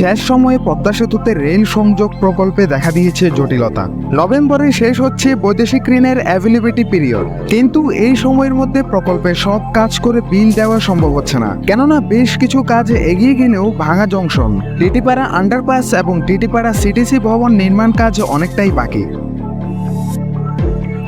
শেষ সময়ে পদ্মা সেতুতে রেল সংযোগ প্রকল্পে দেখা দিয়েছে জটিলতা। নভেম্বরে শেষ হচ্ছে বৈদেশিক ঋণের অ্যাভেলেবিলিটি পিরিয়ড কিন্তু এই সময়ের মধ্যে প্রকল্পের সব কাজ করে বিল দেওয়া সম্ভব হচ্ছে না। কেননা বেশ কিছু কাজ এগিয়ে গেলেও ভাঙা জংশন, টিটিপাড়া আন্ডারপাস এবং টিটিপাড়া সিটিসি ভবন নির্মাণ কাজ অনেকটাই বাকি।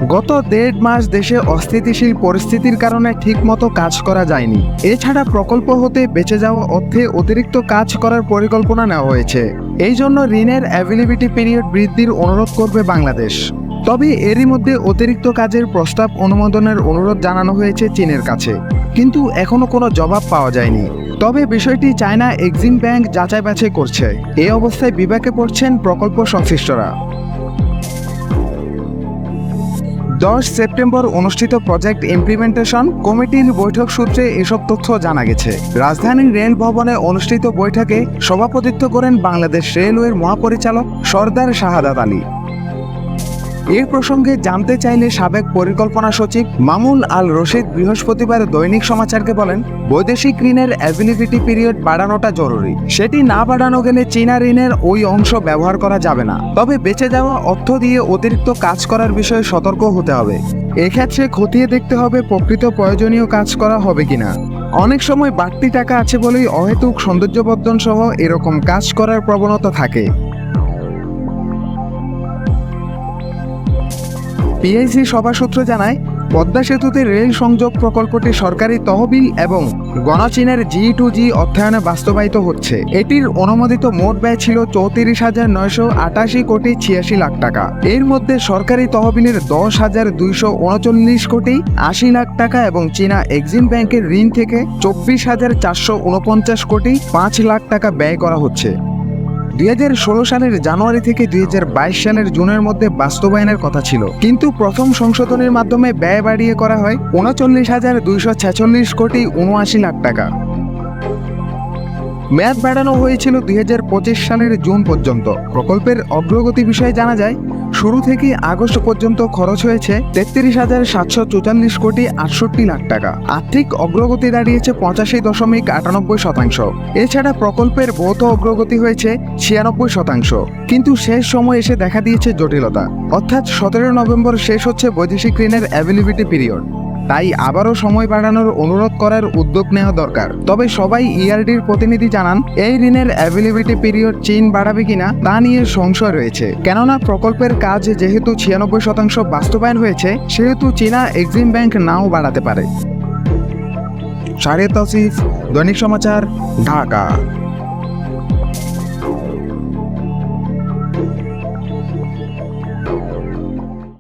গত দেড় মাস দেশে অস্থিতিশীল পরিস্থিতির কারণে ঠিকমতো কাজ করা যায়নি। এছাড়া প্রকল্প হতে বেঁচে যাওয়া অর্থে অতিরিক্ত কাজ করার পরিকল্পনা নেওয়া হয়েছে। এই জন্য ঋণের অ্যাভেলেবিলিটি পিরিয়ড বৃদ্ধির অনুরোধ করবে বাংলাদেশ। তবে এরই মধ্যে অতিরিক্ত কাজের প্রস্তাব অনুমোদনের অনুরোধ জানানো হয়েছে চীনের কাছে। কিন্তু এখনও কোনো জবাব পাওয়া যায়নি। তবে বিষয়টি চায়না এক্সিম ব্যাংক যাচাই বাছাই করছে। এই অবস্থায় বিবেকে পড়ছেন প্রকল্প সংশ্লিষ্টরা। দশ সেপ্টেম্বর অনুষ্ঠিত প্রজেক্ট ইমপ্লিমেন্টেশন কমিটির বৈঠক সূত্রে এসব তথ্য জানা গেছে। রাজধানীর রেল ভবনে অনুষ্ঠিত বৈঠকে সভাপতিত্ব করেন বাংলাদেশ রেলওয়ের মহাপরিচালক সর্দার শাহাদাত আলী। এ প্রসঙ্গে জানতে চাইলে সাবেক পরিকল্পনা সচিব মামুন আল রশিদ বৃহস্পতিবার দৈনিক সমাচারকে বলেন, বৈদেশিক ঋণের অ্যাভিলিবিলিটি পিরিয়ড বাড়ানোটা জরুরি। সেটি না বাড়ানো গেলে চীনা ঋণের ওই অংশ ব্যবহার করা যাবে না। তবে বেঁচে যাওয়া অর্থ দিয়ে অতিরিক্ত কাজ করার বিষয়ে সতর্ক হতে হবে। এক্ষেত্রে খতিয়ে দেখতে হবে প্রকৃত প্রয়োজনীয় কাজ করা হবে কিনা। অনেক সময় বাড়তি টাকা আছে বলেই অহেতুক সৌন্দর্যবর্ধন সহ এরকম কাজ করার প্রবণতা থাকে। পিএইচি সভা সূত্র জানায়, পদ্মা সেতুতে রেল সংযোগ প্রকল্পটি সরকারি তহবিল এবং গণচীনের জি টু জি অর্থায়নে বাস্তবায়িত হচ্ছে। এটির অনুমোদিত মোট ব্যয় ছিল চৌত্রিশ হাজার নয়শো আটাশি কোটি ছিয়াশি লাখ টাকা। এর মধ্যে সরকারি তহবিলের দশ হাজার দুইশো উনচল্লিশ কোটি, আশি লাখ টাকা এবং চীনা এক্সিম ব্যাংকের ঋণ থেকে চব্বিশ হাজার চারশো উনপঞ্চাশ কোটি, পাঁচ লাখ টাকা ব্যয় করা হচ্ছে। দুই হাজার ষোলো সালের জানুয়ারি থেকে দুই সালের জুনের মধ্যে বাস্তবায়নের কথা ছিল। কিন্তু প্রথম সংশোধনের মাধ্যমে ব্যয় বাড়িয়ে করা হয় উনচল্লিশ হাজার দুইশো ছেচল্লিশ কোটি উনআশি লাখ টাকা। মেয়াদ বাড়ানো হয়েছিল দুই হাজার পঁচিশ সালের জুন পর্যন্ত। প্রকল্পের অগ্রগতি বিষয়ে জানা যায়, শুরু থেকে আগস্ট পর্যন্ত খরচ হয়েছে তেত্রিশ হাজার সাতশো চুয়াল্লিশ কোটি আটষট্টি লাখ টাকা। আর্থিক অগ্রগতি দাঁড়িয়েছে পঁচাশি দশমিক আটানব্বই শতাংশ। এছাড়া প্রকল্পের ভৌত অগ্রগতি হয়েছে ছিয়ানব্বই শতাংশ। কিন্তু শেষ সময় এসে দেখা দিয়েছে জটিলতা। অর্থাৎ সতেরো নভেম্বর শেষ হচ্ছে বৈদেশিক ঋণের অ্যাভেলেবিলিটি পিরিয়ড তাই আবারও সময় বাড়ানোর অনুরোধ করার উদ্যোগ নেওয়া দরকার। তবে সবাই ইআরডির প্রতিনিধি জানান, এই ঋণের অ্যাভেলেবিলিটি পিরিয়ড চীন বাড়াবে কিনা তা নিয়ে সংশয় রয়েছে। কেননা প্রকল্পের কাজ যেহেতু ছিয়ানব্বই শতাংশ বাস্তবায়ন হয়েছে, সেহেতু চীনা এক্সিম ব্যাংক নাও বাড়াতে পারে। শাহরিয়াত তসিফ দৈনিক সমাচার, ঢাকা।